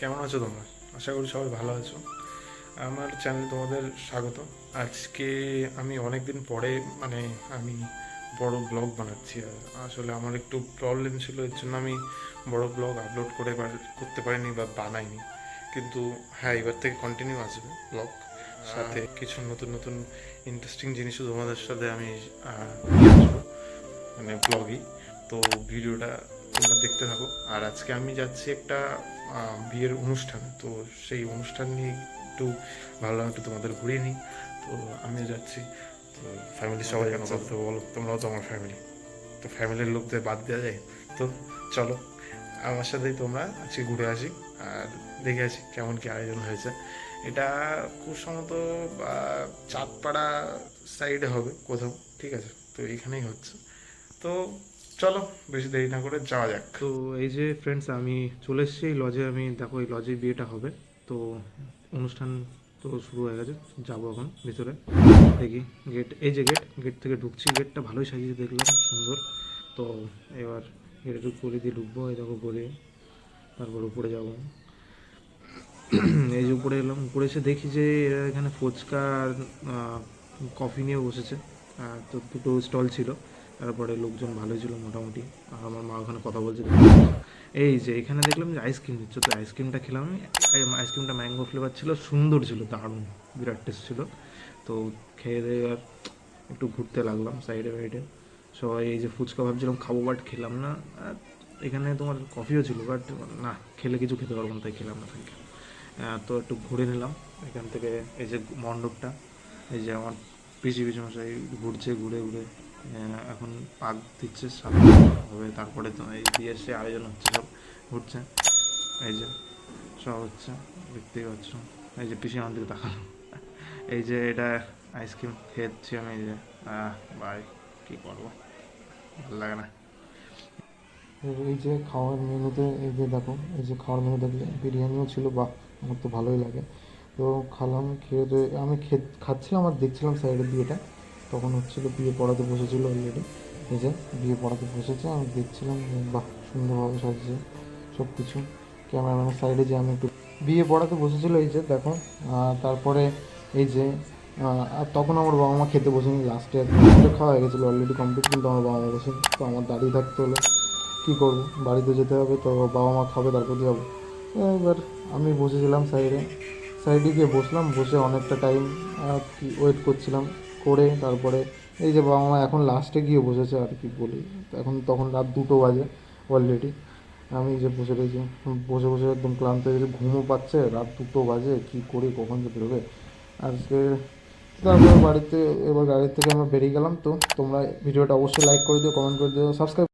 কেমন আছো তোমরা? আশা করি সবাই ভালো আছো। আমার চ্যানেল তোমাদের স্বাগত। আজকে আমি অনেক দিন পরে মানে আমি বড় ব্লগ বানাচ্ছি। আসলে আমার একটু প্রবলেম ছিল এর জন্য আমি বড় ব্লগ আপলোড করে পার- করতে পারিনি বা বানাইনি। কিন্তু হ্যাঁ এবার থেকে কন্টিনিউ আসবে ব্লগ। সাথে কিছু নতুন নতুন ইন্টারেস্টিং জিনিসও তোমাদের সাথে আমি মানে ব্লগই তো ভিডিওটা তোমরা দেখতে থাকো আর আজকে আমি যাচ্ছি একটা বিয়ের অনুষ্ঠান। তো সেই অনুষ্ঠান নিয়ে একটু ভাবলাম একটু তোমাদের ঘুরিয়ে নিই। তো আমিও যাচ্ছি। তো ফ্যামিলি সবাই কেন কথা বলো? তোমরাও তো আমার ফ্যামিলি তো ফ্যামিলির লোকদের বাদ দেওয়া যায়। তো চলো আমার সাথেই তোমরা আজকে ঘুরে আসি আর দেখে আসি কেমন কি আয়োজন হয়েছে। এটা খুব সম্ভবত চাঁদপাড়া সাইডে হবে কোথাও ঠিক আছে? তো এইখানেই হচ্ছে। তো চলো, বেশি দেরি না করে যাওয়া যাক। তো এই যে ফ্রেন্ডস আমি চলে এসেছি, এই লজে আমি, দেখো, এই লজে বিয়েটা হবে। তো অনুষ্ঠান তো শুরু হয়ে গেছে, যাব এখন ভিতরে। দেখি গেট এই যে গেট গেট থেকে ঢুকছি। গেটটা ভালোই সাজিয়ে দেখলাম, সুন্দর। তো এবার গেটে ঢুক গলি দিয়ে ঢুকবো, এই দেখো, গলি। তারপর উপরে যাব। এই যে উপরে এলাম, উপরে এসে দেখি যে এরা এখানে ফুচকা আর কফি নিয়ে বসেছে। তো দুটো স্টল ছিল। তারপরে লোকজন ভালোই ছিল মোটামুটি। আর আমার মা ওখানে কথা বলছে। এই যে এখানে দেখলাম যে আইসক্রিম দিচ্ছে। তো আইসক্রিমটা খেলাম। আমি আই- আইসক্রিমটা ম্যাঙ্গো ফ্লেভার ছিল, সুন্দর ছিল, দারুণ, বিরাট টেস্ট ছিল। তো খেয়ে দিয়ে আর একটু ঘুরতে লাগলাম সাইডে ফাইডে সবাই এই যে ফুচকা ভাবছিলাম, খাব বাট খেলাম না। এখানে তোমার কফিও ছিল বাট না, খেলে কিছু খেতে পারব না, তাই খেলাম না তো একটু ঘুরে নিলাম। এখান থেকে এই যে মণ্ডপটা, এই যে আমার পিসি পিসি মশাই ঘুরছে, ঘুরে ঘুরে এখন পাক দিচ্ছে সামনে হবে, তারপরে তো এই বিয়ের সে আয়োজন হচ্ছে, সব ঘুরছে। এই যে, সব হচ্ছে, দেখতেই পাচ্ছ। এই যে পিসি আমার দিকে তাকালো এই যে এটা আইসক্রিম খেয়েছি আমি, এই যে ভাই, কী করব? ভালো লাগে না। এই যে খাওয়ার মেনুতে, এই যে দেখো, এই যে খাওয়ার মেনু দেখলে বিরিয়ানিও ছিল, বাহ, আমার তো ভালোই লাগে। তো খালাম, খেয়ে দিয়ে আমি খাচ্ছিলাম আর দেখছিলাম সাইডের বিয়েটা। তখন হচ্ছিল বিয়ে পড়াতে বসেছিল অলরেডি এই যে, বিয়ে পড়াতে বসেছে, আমি দেখছিলাম, বাহ, সুন্দরভাবে সাজিয়েছে সব কিছু ক্যামেরাম্যানের সাইডে যে আমি একটু বিয়ে পড়াতে বসেছিল, এই যে, দেখো তারপরে এই যে আর তখন আমার বাবা মা খেতে বসেনি লাস্টে খাওয়া হয়ে গেছিল অলরেডি কমপ্লিট কিন্তু আমার বাবা মা বসেনি, তো আমার দাঁড়িয়ে থাকতে হলো। কী করব? বাড়িতে যেতে হবে, তো বাবা মা খাবে, তারপর যাব। এবার আমি বসেছিলাম সাইডে সাইডে গিয়ে বসলাম, বসে অনেকটা টাইম কি ওয়েট করছিলাম করে তারপরে এই যে বাবা মা এখন লাস্টে গিয়ে বসেছে আর কি বলি। এখন তখন রাত দুটো বাজে অলরেডি আমি যে বসে রয়েছি, বসে বসে একদম ক্লান্ত হয়ে গেছে, ঘুমও পাচ্ছে, রাত দুটো বাজে, কী করি, কখন যে বেরোবে? আজকে তারপরে বাড়িতে, এবার গাড়ি থেকে আমরা বেরিয়ে গেলাম, তো তোমরা ভিডিওটা অবশ্যই লাইক করে দিও কমেন্ট করে দিও সাবস্ক্রাইব